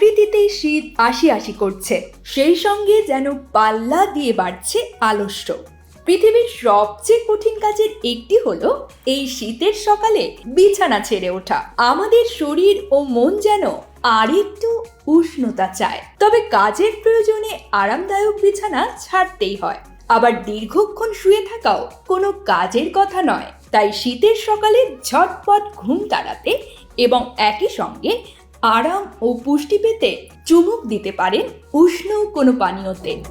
শীত আশি আশি করছে। সেই সঙ্গে যেন পাল্লা দিয়ে বাড়ছে আলস্য। পৃথিবীর সবচেয়ে কঠিন কাজের একটি হলো এই শীতের সকালে বিছানা ছেড়ে ওঠা। আমাদের শরীর ও মন যেন আর একটু উষ্ণতা চায়। তবে কাজের প্রয়োজনে আরামদায়ক বিছানা ছাড়তেই হয়। আবার দীর্ঘক্ষণ শুয়ে থাকাও কোনো কাজের কথা নয়। তাই শীতের সকালে ঝটপট ঘুম তাড়াতে এবং একই সঙ্গে আরাম ও পুষ্টি পেতে চুমুক দিতে পারেন উষ্ণ কোনো পানীয়তে।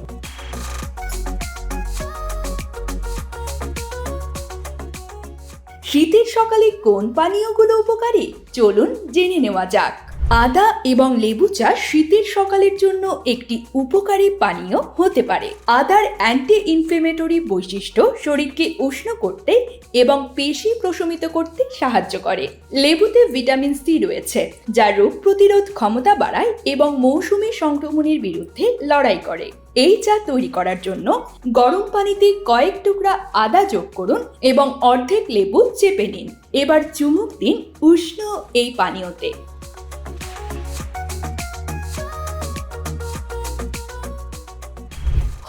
শীতের সকালে কোন পানীয়গুলো উপকারী? চলুন জেনে নেওয়া যাক। আদা এবং লেবু চা শীতের সকালের জন্য একটি উপকারী পানীয় হতে পারে। আদার অ্যান্টি ইনফ্লেমেটরি বৈশিষ্ট্য শরীরকে উষ্ণ করতে এবং পেশি প্রশমিত করতে সাহায্য করে। লেবুতে ভিটামিন সি রয়েছে, যা রোগ প্রতিরোধ ক্ষমতা বাড়ায় এবং মৌসুমী সংক্রমণের বিরুদ্ধে লড়াই করে। এই চা তৈরি করার জন্য গরম পানিতে কয়েক টুকরা আদা যোগ করুন এবং অর্ধেক লেবু চেপে নিন। এবার চুমুক দিন উষ্ণ এই পানীয়তে।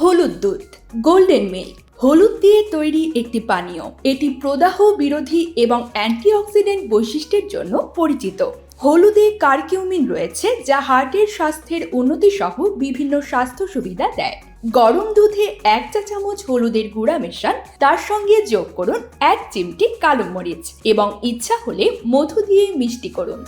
হলুদ দুধ, গোল্ডেন মিল্ক। হলুদ দিয়ে তৈরি একটি পানীয়। এটি প্রদাহ বিরোধী এবং অ্যান্টিঅক্সিডেন্ট বৈশিষ্ট্যের জন্য পরিচিত। হলুদে কার্কিউমিন রয়েছে, যা হার্টের স্বাস্থ্যের উন্নতি সহ বিভিন্ন স্বাস্থ্য সুবিধা দেয়। গরম দুধে এক চা চামচ হলুদের গুঁড়া মেশান, তার সঙ্গে যোগ করুন এক চিমটি কালো মরিচ এবং ইচ্ছা হলে মধু দিয়ে মিষ্টি করুন।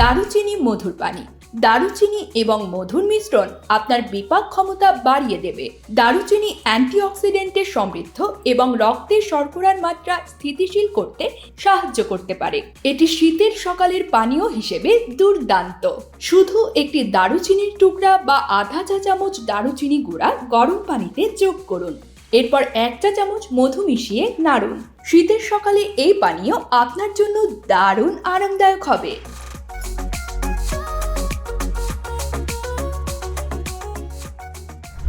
দারুচিনি, মধুর পানি। দারুচিনি এবং মধুর মিশ্রণ আপনার বিপাক ক্ষমতা বাড়িয়ে দেবে। দারুচিনি অ্যান্টিঅক্সিডেন্টে সমৃদ্ধ এবং রক্তের শর্করার মাত্রা স্থিতিশীল করতে সাহায্য করতে পারে। এটি শীতের সকালের পানীয় হিসেবে দুর্দান্ত। শুধু একটি দারুচিনির টুকরা বা আধা চা চামচ দারুচিনি গুঁড়া গরম পানিতে যোগ করুন। এরপর এক চা চামচ মধু মিশিয়ে নাড়ুন। শীতের সকালে এই পানীয় আপনার জন্য দারুণ আরামদায়ক হবে।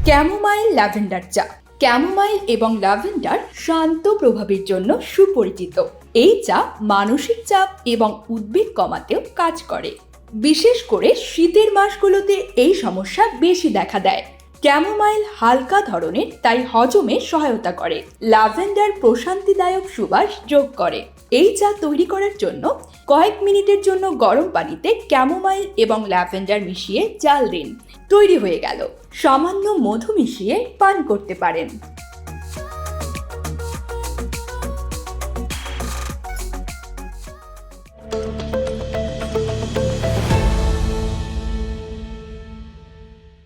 ক্যামোমাইল ল্যাভেন্ডার চা। ক্যামোমাইল এবং ল্যাভেন্ডার শান্ত প্রভাবের জন্য সুপরিচিত। এই চা মানসিক চাপ এবং উদ্বেগ কমাতেও কাজ করে। বিশেষ করে শীতের মাসগুলোতে এই সমস্যা বেশি দেখা দেয়। ক্যামোমাইল হালকা ধরনের, তাই হজমে সহায়তা করে। ল্যাভেন্ডার প্রশান্তিদায়ক সুবাস যোগ করে। এই চা তৈরি করার জন্য কয়েক মিনিটের জন্য গরম পানিতে ক্যামোমাইল এবং ল্যাভেন্ডার মিশিয়ে জাল দিন। তৈরি হয়ে গেল। সামান্য মধু মিশিয়ে পান করতে পারেন।